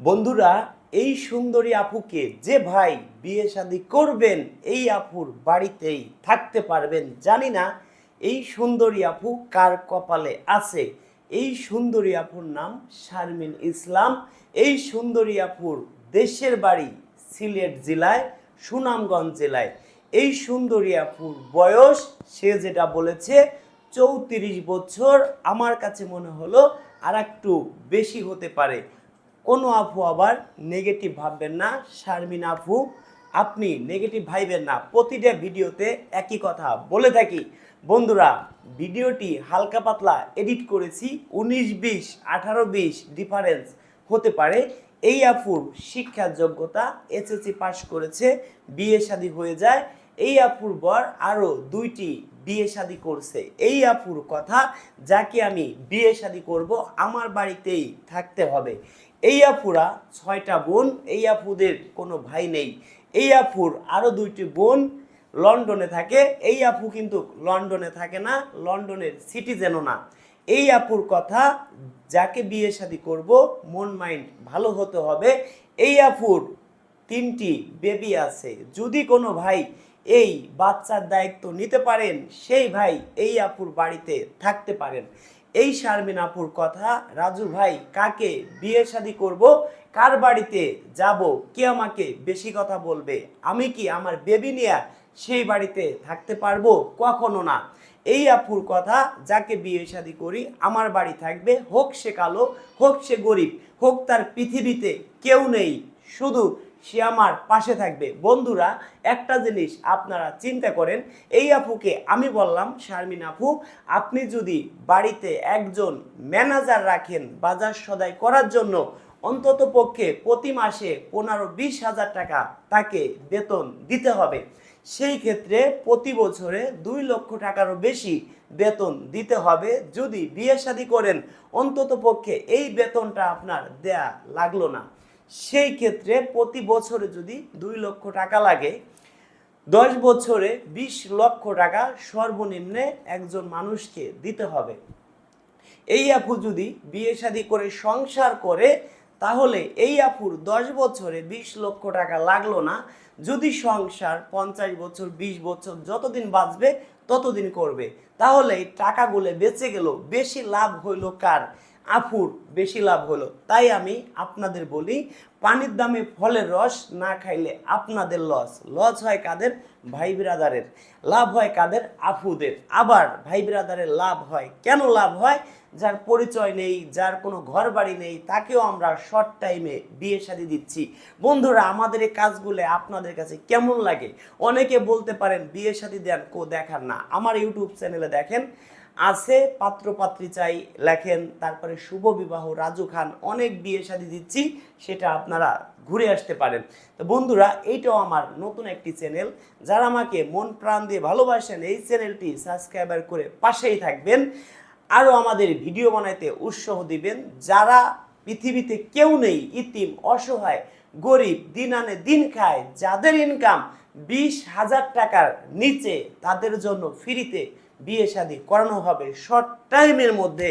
বন্ধুরা, এই সুন্দরী আপুকে যে ভাই বিয়ে শাদী করবেন, এই আপুর বাড়িতেই থাকতে পারবেন। জানি না এই সুন্দরী আপু কার কপালে আছে। এই সুন্দরী আপুর নাম শারমিন ইসলাম। এই সুন্দরী আপুর দেশের বাড়ি সিলেট জেলায়, সুনামগঞ্জ জেলায়। এই সুন্দরী আপুর বয়স, সে যেটা বলেছে, চৌত্রিশ বছর। আমার কাছে মনে হলো আর একটু বেশি হতে পারে। কোনো আপু আবার নেগেটিভ ভাববেন না। শারমিন আপু, আপনি নেগেটিভ ভাইবেন না। প্রতিটা ভিডিওতে একই কথা বলে থাকি। বন্ধুরা, ভিডিওটি হালকা পাতলা এডিট করেছি। উনিশ বিশ, আঠারো বিশ ডিফারেন্স হতে পারে। এই আপুর শিক্ষার যোগ্যতা এসএসসি পাশ করেছে, বিয়ে শাদী হয়ে যায়। এই আপুর বর আরও দুইটি বিয়ে শাদী করছে। এই আপুর কথা যাকে আমি বিয়ে শাদী করব, আমার বাড়িতেই থাকতে হবে। এই আপুরা ছয়টা বোন এই আপুদের কোনো ভাই নেই। এই আপুর আরও দুইটি বোন লন্ডনে থাকে। এই আপু কিন্তু লন্ডনে থাকে না, লন্ডনের সিটিজেনও না। এই আপুর কথা যাকে বিয়ে শাদী করব, মন মাইন্ড ভালো হতে হবে। এই আপুর তিনটি বেবি আছে। যদি কোনো ভাই এই বাচ্চার দায়িত্ব নিতে পারেন, সেই ভাই এই আপুর বাড়িতে থাকতে পারেন। এই শারমিন আপুর কথা রাজু ভাই, কাকে বিয়ে শাদী করব, কার বাড়িতে যাব, কে আমাকে বেশি কথা বলবে, আমি কি আমার বেবি নিয়ে সেই বাড়িতে থাকতে পারব? কখনো না। এই আপুর কথা, যাকে বিয়ে শাদী করি, আমার বাড়ি থাকবে, হোক সে কালো, হোক সে গরিব, হোক তার পৃথিবীতে কেউ নেই। শুধু সে আমার পাশে থাকবে। বন্ধুরা, একটা জিনিস আপনারা চিন্তা করেন, এই আপুকে আমি বললাম, শারমিন আপু, আপনি যদি বাড়িতে একজন ম্যানেজার রাখেন বাজার সদাই করার জন্য, অন্তত পক্ষে প্রতি মাসে পনেরো বিশ হাজার টাকা তাকে বেতন দিতে হবে। সেই ক্ষেত্রে প্রতি বছরে দুই লক্ষ টাকারও বেশি বেতন দিতে হবে যদি বিয়ে শাদী করেন। অন্তত পক্ষে এই বেতনটা আপনার দেয়া লাগল না। সেই ক্ষেত্রে প্রতি বছরে যদি দুই লক্ষ টাকা লাগে, দশ বছরে বিশ লক্ষ টাকা সর্বনিম্নে একজন মানুষকে দিতে হবে। এই আপু যদি বিয়ে শাদী করে সংসার করে, তাহলে এই আপুর দশ বছরে বিশ লক্ষ টাকা লাগল না। যদি সংসার পঞ্চাশ বছর, বিশ বছর যতদিন বাঁচবে, ততদিন করবে। তাহলে এই টাকাগুলো বেঁচে গেল, বেশি লাভ হইল কার? আফুর বেশি লাভ হলো তাই আমি আপনাদের বলি, পানির দামে ফলের রস না খাইলে আপনাদের লস। লস হয় কাদের? ভাই বিরাদারের। লাভ হয় কাদের? আফুদের। আবার ভাই বিরাদারের লাভ হয়। কেন লাভ হয়? যার পরিচয় নেই, যার কোনো ঘর বাড়ি নেই, তাকেও আমরা শর্ট টাইমে বিয়ে শাদি দিচ্ছি। বন্ধুরা, আমাদের এই কাজগুলো আপনাদের কাছে কেমন লাগে? অনেকে বলতে পারেন, বিয়ে শাদি দেন, কো দেখার না। আমার ইউটিউব চ্যানেলে দেখেন, আছে পাত্র পাত্রী চাই, লেখেন, তারপরে শুভ বিবাহ, রাজু খান, অনেক বিয়ে শাদি দিচ্ছি, সেটা আপনারা ঘুরে আসতে পারেন। তো বন্ধুরা, এইটাও আমার নতুন একটি চ্যানেল। যারা আমাকে মন প্রাণ দিয়ে ভালোবাসেন, এই চ্যানেলটি সাবস্ক্রাইবার করে পাশেই থাকবেন। আরও আমাদের ভিডিও বানাইতে উৎসাহ দিবেন। যারা পৃথিবীতে কেউ নেই, ইতিম, অসহায়, গরিব, দিন আনে, দিন খায়, যাদের ইনকাম বিশ হাজার টাকার নিচে, তাদের জন্য ফ্রিতে বিয়ে শাদি করানো হবে। শর্ট টাইমের মধ্যে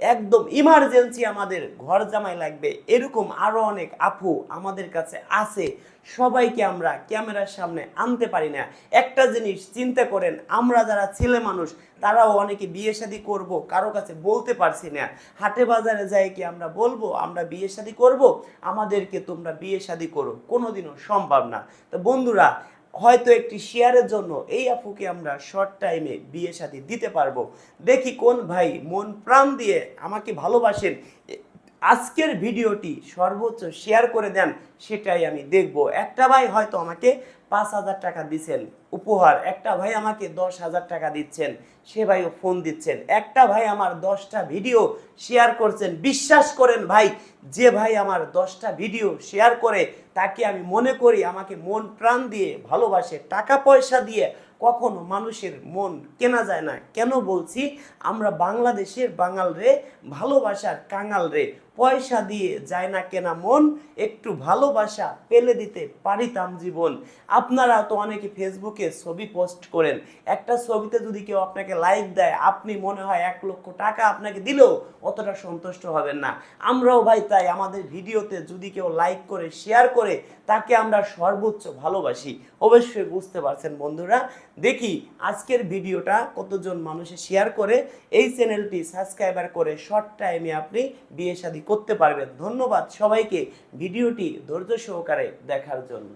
একদম ইমার্জেন্সি আমাদের ঘর জামাই লাগবে। এরকম আরও অনেক আপু আমাদের কাছে আছে। সবাইকে আমরা ক্যামেরার সামনে আনতে পারি না। একটা জিনিস চিন্তা করেন, আমরা যারা ছেলে মানুষ, তারাও অনেকে বিয়ে শাদি করব, কারও কাছে বলতে পারছি না। হাটে বাজারে যাই কি আমরা বলব, আমরা বিয়ে শাদি করব? আমাদেরকে তোমরা বিয়ে শাদি করো। কোনোদিনও সম্ভব না। তো বন্ধুরা হয়তো একটি শেয়ারের জন্য এই আপুকে আমরা শর্ট টাইমে বিয়ে সাথে দিতে পারব। দেখি কোন ভাই মন প্রাণ দিয়ে আমাকে ভালোবাসেন। আজকের ভিডিওটি সর্বোচ্চ শেয়ার করে দেন, সেটাই আমি দেখব। একটা ভাই হয়তো আমাকে পাঁচ হাজার টাকা দিচ্ছেন, উপহার। একটা ভাই আমাকে দশ হাজার টাকা দিচ্ছেন, সে ভাইও ফোন দিচ্ছেন। একটা ভাই আমার দশটা ভিডিও শেয়ার করছেন। বিশ্বাস করেন ভাই, যে ভাই আমার দশটা ভিডিও শেয়ার করে, তাকে আমি মনে করি আমাকে মন প্রাণ দিয়ে ভালোবাসে, টাকা পয়সা দিয়ে কখনো মানুষের মন কেনা যায় না। কেন বলছি? আমরা বাংলাদেশের বাঙাল রে, ভালোবাসার কাঙাল রে। পয়সা দিয়ে যায় না কেনা মন, একটু ভালোবাসা পেলে দিতে পারিতাম জীবন। আপনারা তো অনেকে ফেসবুকে ছবি পোস্ট করেন। একটা ছবিতে যদি কেউ আপনাকে লাইক দেয়, আপনি মনে হয় এক লক্ষ টাকা আপনাকে দিলেও অতটা সন্তুষ্ট হবেন না। আমরাও ভাই তাই, আমাদের ভিডিওতে যদি কেউ লাইক করে শেয়ার করে, তাকে আমরা সর্বোচ্চ ভালোবাসি। অবশ্যই বুঝতে পারছেন বন্ধুরা। দেখি আজকের ভিডিওটা কতজন মানুষে শেয়ার করে। এই চ্যানেলটি সাবস্ক্রাইবার করে শর্ট টাইমে আপনি বিয়ে শাদী করতে পারবেন। ধন্যবাদ সবাইকে ভিডিওটি ধৈর্য সহকারে দেখার জন্য।